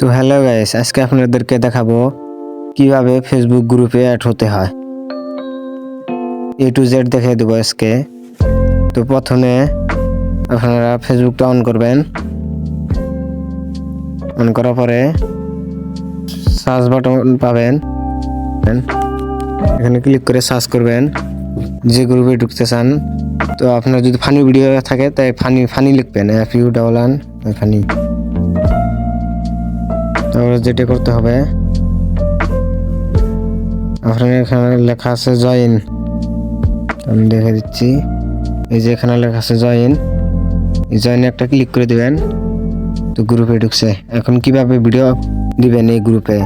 তো hello guys আজকে আপনাদেরকে দেখাবো কীভাবে ফেসবুক গ্রুপে অ্যাড হতে হয়। এ টু জেড দেখে দেবো আজকে। তো প্রথমে আপনারা ফেসবুকটা অন করবেন। অন করার পরে সার্চ বাটন পাবেন। এখানে ক্লিক করে সার্চ করবেন। যে গ্রুপে ঢুকতে চান, তো আপনার যদি ফানি ভিডিও থাকে, তাই ফানি ফানি লিখবেন। এফ ইউ ডাবল ফানি তারপরে যেটা করতে হবে আপনার এখানে লেখা আছে জয়েন আমি দেখে দিচ্ছি। এই যে এখানে লেখা আছে জয়েন এই জয়েনে একটা ক্লিক করে দিবেন, তো গ্রুপে ঢুকছে। এখন কীভাবে ভিডিও দিবেন এই গ্রুপে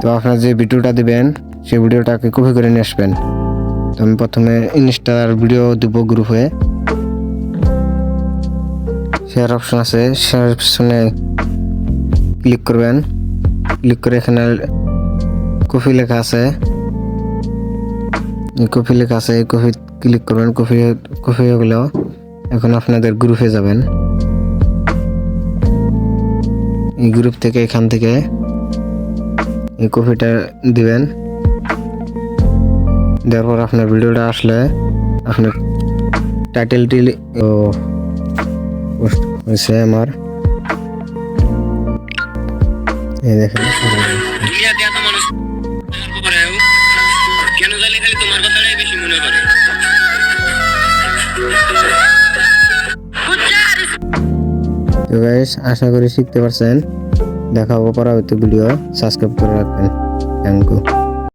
তো আপনার যে ভিডিওটা দিবেন, সেই ভিডিওটাকে কপি করে নিয়ে আসবেন। তো আমি প্রথমে ইনস্টার ভিডিও দিব গ্রুপে শেয়ার অপশন আছে। শেয়ার অপশনে ক্লিক করবেন ক্লিক করে এখানে কপি লেখা আছে। কপি লেখা আছে, এই কপি ক্লিক করবেন কপি কপি হয়ে এখন আপনাদের গ্রুপে যাবেন। এই গ্রুপ থেকে এখান থেকে এই কপিটা দিবেন। দেওয়ার পর আপনার ভিডিওটা আসলে আপনার টাইটেলটি ও হয়েছে আমার। এই দেখেন দুনিয়াতে এত মানুষ করে কেন জানি খালি তোমার কথাটাই বেশি মনে করে তো গাইস আশা করি শিখতে পারছেন। দেখাবো পরবর্তী ভিডিও সাবস্ক্রাইব করে রাখবেন। Thank you.